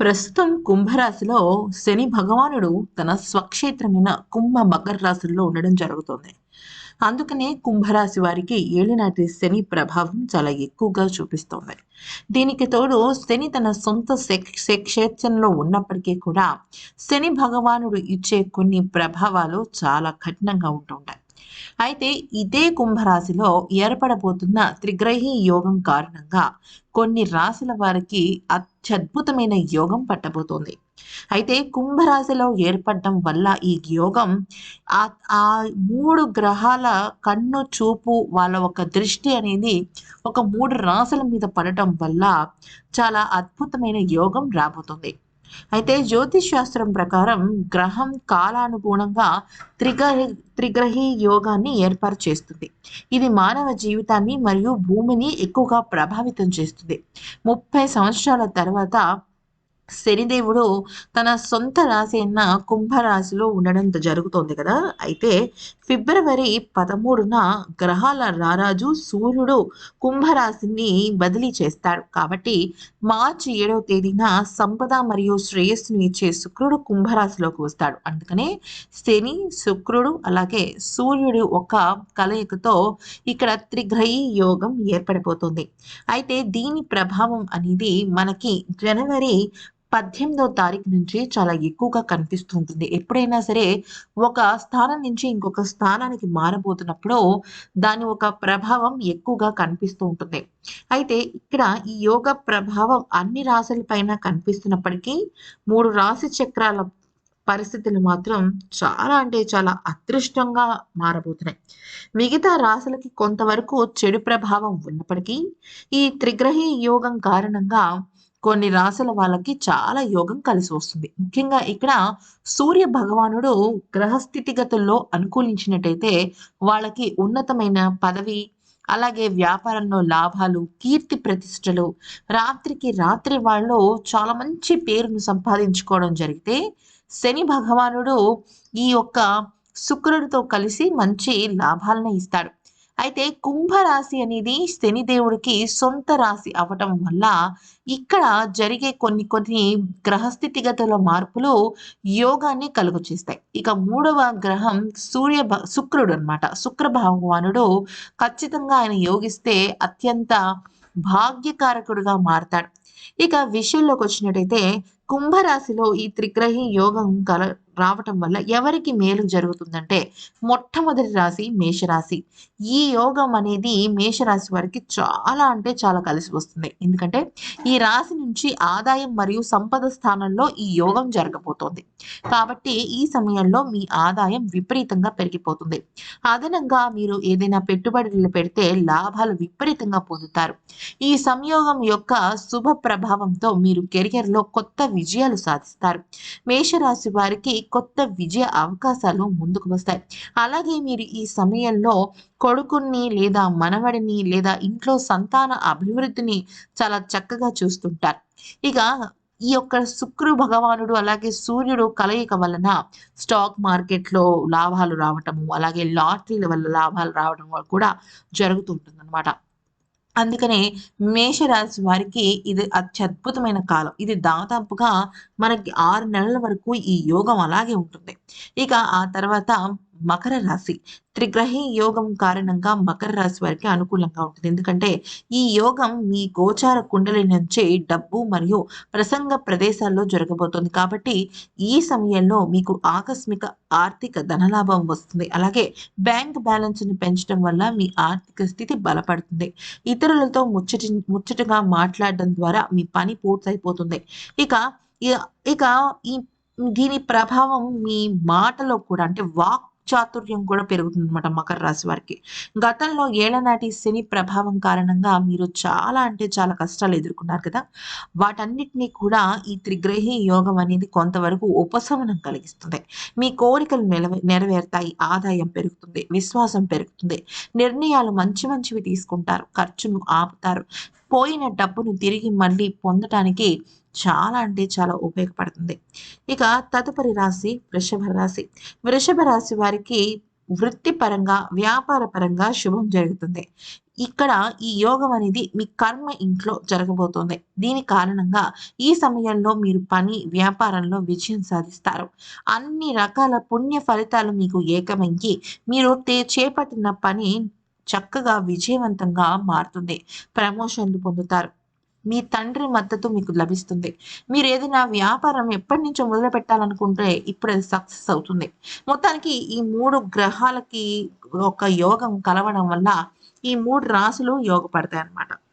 ప్రస్తుతం కుంభరాశిలో శని భగవానుడు తన స్వక్షేత్రమైన కుంభ మకర రాశుల్లో ఉండడం జరుగుతుంది. అందుకనే కుంభరాశి వారికి ఏలినాటి శని ప్రభావం చాలా ఎక్కువగా చూపిస్తోంది. దీనికి తోడు శని తన సొంత క్షేత్రంలో ఉన్నప్పటికీ కూడా శని భగవానుడు ఇచ్చే కొన్ని ప్రభావాలు చాలా కఠినంగా ఉంటుంటాయి. అయితే ఇదే కుంభరాశిలో ఏర్పడబోతున్న త్రిగ్రహి యోగం కారణంగా కొన్ని రాశుల వారికి అత్యద్భుతమైన యోగం పట్టబోతోంది. అయితే కుంభరాశిలో ఏర్పడడం వల్ల ఈ యోగం ఆ మూడు గ్రహాల కన్ను చూపు వాళ్ళ ఒక దృష్టి అనేది ఒక మూడు రాశుల మీద పడటం వల్ల చాలా అద్భుతమైన యోగం రాబోతుంది. అయితే జ్యోతిష్ శాస్త్రం ప్రకారం గ్రహం కాలానుగుణంగా త్రిగ్రహి త్రిగ్రహి యోగాన్ని ఏర్పాటు చేస్తుంది ఇది మానవ జీవితాన్ని మరియు భూమిని ఎక్కువగా ప్రభావితం చేస్తుంది. ముప్పై సంవత్సరాల తర్వాత శనిదేవుడు తన సొంత రాశి అయిన కుంభరాశిలో ఉండడం జరుగుతోంది కదా. అయితే ఫిబ్రవరి పదమూడున గ్రహాల రారాజు సూర్యుడు కుంభరాశిని బదిలీ చేస్తాడు. కాబట్టి మార్చి ఏడవ తేదీన సంపద మరియు శ్రేయస్సును ఇచ్చే శుక్రుడు కుంభరాశిలోకి వస్తాడు. అందుకనే శని శుక్రుడు అలాగే సూర్యుడు ఒక కలయికతో ఇక్కడ త్రిగ్రహి యోగం ఏర్పడిపోతుంది. అయితే దీని ప్రభావం అనేది మనకి జనవరి పద్దెనిమిదో తారీఖు నుంచి చాలా ఎక్కువగా కనిపిస్తూ ఉంటుంది. ఎప్పుడైనా సరే ఒక స్థానం నుంచి ఇంకొక స్థానానికి మారబోతున్నప్పుడు దాని ఒక ప్రభావం ఎక్కువగా కనిపిస్తూ ఉంటుంది. అయితే ఇక్కడ ఈ యోగ ప్రభావం అన్ని రాశులపైన కనిపిస్తున్నప్పటికీ మూడు రాశి చక్రాల పరిస్థితులు మాత్రం చాలా అంటే చాలా అదృష్టంగా మారబోతున్నాయి. మిగతా రాశులకి కొంతవరకు చెడు ప్రభావం ఉన్నప్పటికీ ఈ త్రిగ్రహి యోగం కారణంగా కొన్ని రాశుల వాళ్ళకి చాలా యోగం కలిసి వస్తుంది. ముఖ్యంగా ఇక్కడ సూర్య భగవానుడు గ్రహస్థితిగతుల్లో అనుకూలించినట్టయితే వాళ్ళకి ఉన్నతమైన పదవి అలాగే వ్యాపారంలో లాభాలు కీర్తి ప్రతిష్టలు రాత్రికి రాత్రి వాళ్ళు చాలా మంచి పేరును సంపాదించుకోవడం జరిగితే శని భగవానుడు ఈ యొక్క శుక్రుడితో కలిసి మంచి లాభాలను ఇస్తాడు. అయితే కుంభరాశి అనేది శనిదేవుడికి సొంత రాశి అవటం వల్ల ఇక్కడ జరిగే కొన్ని కొన్ని గ్రహస్థితిగతుల మార్పులు యోగాన్ని కలుగు చేస్తాయి. ఇక మూడవ గ్రహం సూర్య శుక్రుడు అనమాట శుక్ర భగవానుడు ఖచ్చితంగా ఆయన యోగిస్తే అత్యంత భాగ్యకారకుడుగా మారతాడు. ఇక విషయంలోకి వచ్చినట్టయితే కుంభరాశిలో ఈ త్రిగ్రహి యోగం కల రావటం వల్ల ఎవరికి మేలు జరుగుతుందంటే మొట్టమొదటి రాశి మేషరాశి. ఈ యోగం అనేది మేషరాశి వారికి చాలా అంటే చాలా కలిసి వస్తుంది. ఎందుకంటే ఈ రాశి నుంచి ఆదాయం మరియు సంపద స్థానంలో ఈ యోగం జరగబోతోంది. కాబట్టి ఈ సమయంలో మీ ఆదాయం విపరీతంగా పెరిగిపోతుంది. అదనంగా మీరు ఏదైనా పెట్టుబడులు పెడితే లాభాలు విపరీతంగా పొందుతారు. ఈ సంయోగం యొక్క శుభ ప్రభావంతో మీరు కెరియర్లో కొత్త విజయాలు సాధిస్తారు. మేషరాశి వారికి కొత్త విజయ అవకాశాలు ముందుకు వస్తాయి. అలాగే మీరు ఈ సమయంలో కొడుకుని లేదా మనవడిని లేదా ఇంట్లో సంతాన అభివృద్ధిని చాలా చక్కగా చూస్తుంటారు. ఇక ఈ యొక్క శుక్రు భగవానుడు అలాగే సూర్యుడు కలయిక వలన స్టాక్ మార్కెట్లో లాభాలు రావటము అలాగే లాటరీల వల్ల లాభాలు రావడం కూడా జరుగుతుంటుంది అనమాట అందుకనే మేషరాశి వారికి ఇది అత్యద్భుతమైన కాలం. ఇది దాదాపుగా మనకి ఆరు నెలల వరకు ఈ యోగం అలాగే ఉంటుంది. ఇక ఆ తర్వాత మకర రాశి. త్రిగ్రహి యోగం కారణంగా మకర రాశి వారికి అనుకూలంగా ఉంటుంది. ఎందుకంటే ఈ యోగం మీ గోచార కుండలి నుంచి డబ్బు మరియు ప్రసంగ ప్రదేశాల్లో జరగబోతోంది. కాబట్టి ఈ సమయంలో మీకు ఆకస్మిక ఆర్థిక ధనలాభం వస్తుంది. అలాగే బ్యాంక్ బ్యాలెన్స్ని పెంచడం వల్ల మీ ఆర్థిక స్థితి బలపడుతుంది. ఇతరులతో ముచ్చటి ముచ్చటగా మాట్లాడడం ద్వారా మీ పని పూర్తయిపోతుంది. ఇక ఇక ఈ దీని ప్రభావం మీ మాటలో కూడా అంటే వాక్ చాతుర్యం కూడా పెరుగుతుంది అనమాట మకర రాశి వారికి. గతంలో ఏళ్ళనాటి శని ప్రభావం కారణంగా మీరు చాలా అంటే చాలా కష్టాలు ఎదుర్కొన్నారు కదా. వాటన్నిటినీ కూడా ఈ త్రిగ్రహి యోగం అనేది కొంతవరకు ఉపశమనం కలిగిస్తుంది. మీ కోరికలు నెరవేరుతాయి ఆదాయం పెరుగుతుంది విశ్వాసం పెరుగుతుంది నిర్ణయాలు మంచి మంచివి తీసుకుంటారు ఖర్చును ఆపుతారు పోయిన డబ్బును తిరిగి మళ్ళీ పొందటానికి చాలా అంటే చాలా ఉపయోగపడుతుంది. ఇక తదుపరి రాశి వృషభ రాశి. వృషభ రాశి వారికి వృత్తిపరంగా వ్యాపారపరంగా శుభం జరుగుతుంది. ఇక్కడ ఈ యోగం అనేది మీ కర్మ ఇంట్లో జరగబోతోంది. దీని కారణంగా ఈ సమయంలో మీరు పని వ్యాపారంలో విజయం సాధిస్తారు. అన్ని రకాల పుణ్య ఫలితాలు మీకు ఏకమయ్యి మీరు చేపట్టిన పని చక్కగా విజయవంతంగా మారుతుంది. ప్రమోషన్లు పొందుతారు? మీ తండ్రి మద్దతు మీకు లభిస్తుంది. మీరు ఏదైనా వ్యాపారం ఎప్పటి నుంచో మొదలు పెట్టాలనుకుంటే ఇప్పుడు అది సక్సెస్ అవుతుంది. మొత్తానికి ఈ మూడు గ్రహాలకి ఒక యోగం కలవడం వల్ల ఈ మూడు రాసులు యోగపడతాయి అన్నమాట